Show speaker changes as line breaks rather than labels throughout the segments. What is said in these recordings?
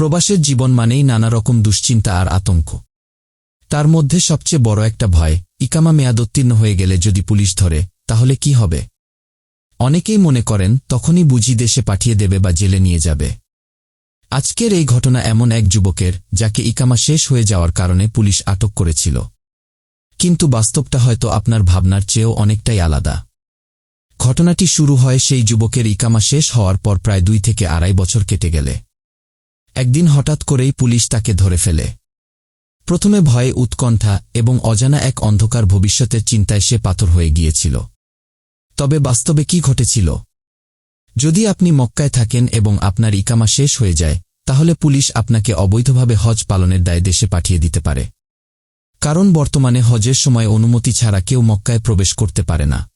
প্রবাসের জীবন মানেই নানা রকম দুশ্চিন্তা আর আতঙ্ক। তার মধ্যে সবচেয়ে বড় একটা ভয়, ইকামা মেয়াদোত্তীর্ণ হয়ে গেলে যদি পুলিশ ধরে, তাহলে কি হবে? অনেকেই মনে করেন, তখনই বুঝি দেশে পাঠিয়ে দেবে বা জেলে নিয়ে যাবে। আজকের এই ঘটনা এমন এক যুবকের, যাকে ইকামা শেষ হয়ে যাওয়ার কারণে পুলিশ আটক করেছিল। কিন্তু বাস্তবটা হয়তো আপনার ভাবনার চেয়েও অনেকটাই আলাদা। ঘটনাটি শুরু হয় সেই যুবকের ইকামা শেষ হওয়ার পর প্রায় দুই থেকে আড়াই বছর কেটে গেলে। একদিন হঠাৎ করেই পুলিশ তাকে ধরে ফেলে। প্রথমে ভয়ে উৎকণ্ঠা এবং অজানা এক অন্ধকার ভবিষ্যতের চিন্তায় সে পাথর হয়ে গিয়েছিল। তবে বাস্তবে কি ঘটেছিল? যদি আপনি মক্কায় থাকেন এবং আপনার ইকামা শেষ হয়ে যায়, তাহলে পুলিশ আপনাকে অবৈধভাবে হজ পালনের দায়ে দেশে পাঠিয়ে দিতে পারে। কারণ বর্তমানে হজের সময় অনুমতি ছাড়া কেউ মক্কায় প্রবেশ করতে পারে না।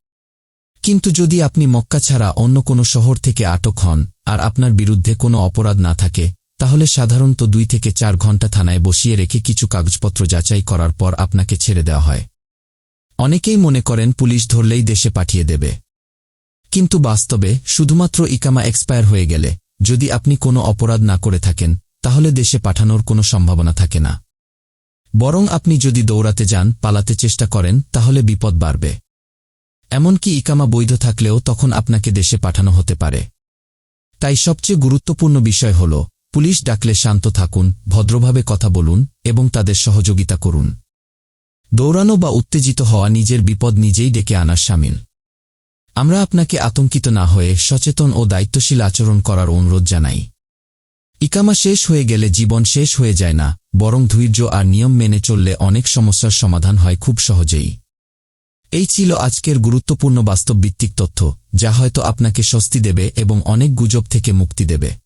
কিন্তু যদি আপনি মক্কা ছাড়া অন্য কোনো শহর থেকে আটক হন আর আপনার বিরুদ্ধে কোনো অপরাধ না থাকে তাহলে সাধারণত দুই থেকে চার ঘণ্টা থানায় বসিয়ে রেখে কিছু কাগজপত্র যাচাই করার পর আপনাকে ছেড়ে দেওয়া হয়। অনেকেই মনে করেন পুলিশ ধরলেই দেশে পাঠিয়ে দেবে। কিন্তু বাস্তবে শুধুমাত্র ইকামা এক্সপায়ার হয়ে গেলে যদি আপনি কোনো অপরাধ না করে থাকেন, তাহলে দেশে পাঠানোর কোনো সম্ভাবনা থাকে না। বরং আপনি যদি দৌড়াতে যান, পালাতে চেষ্টা করেন, তাহলে বিপদ বাড়বে। এমনকি ইকামা বৈধ থাকলেও তখন আপনাকে দেশে পাঠানো হতে পারে। তাই সবচেয়ে গুরুত্বপূর্ণ বিষয় হল পুলিশ ডাকলে শান্ত থাকুন, ভদ্রভাবে কথা বলুন এবং তাদের সহযোগিতা করুন। দৌড়ানো বা উত্তেজিত হওয়া নিজের বিপদ নিজেই ডেকে আনার সামিল। আমরা আপনাকে আতঙ্কিত না হয়ে সচেতন ও দায়িত্বশীল আচরণ করার অনুরোধ জানাই। ইকামা শেষ হয়ে গেলে জীবন শেষ হয়ে যায় না, বরং ধৈর্য আর নিয়ম মেনে চললে অনেক সমস্যার সমাধান হয় খুব সহজেই। এই ছিল আজকের গুরুত্বপূর্ণ বাস্তবভিত্তিক তথ্য, যা হয়তো আপনাকে স্বস্তি দেবে এবং অনেক গুজব থেকে মুক্তি দেবে।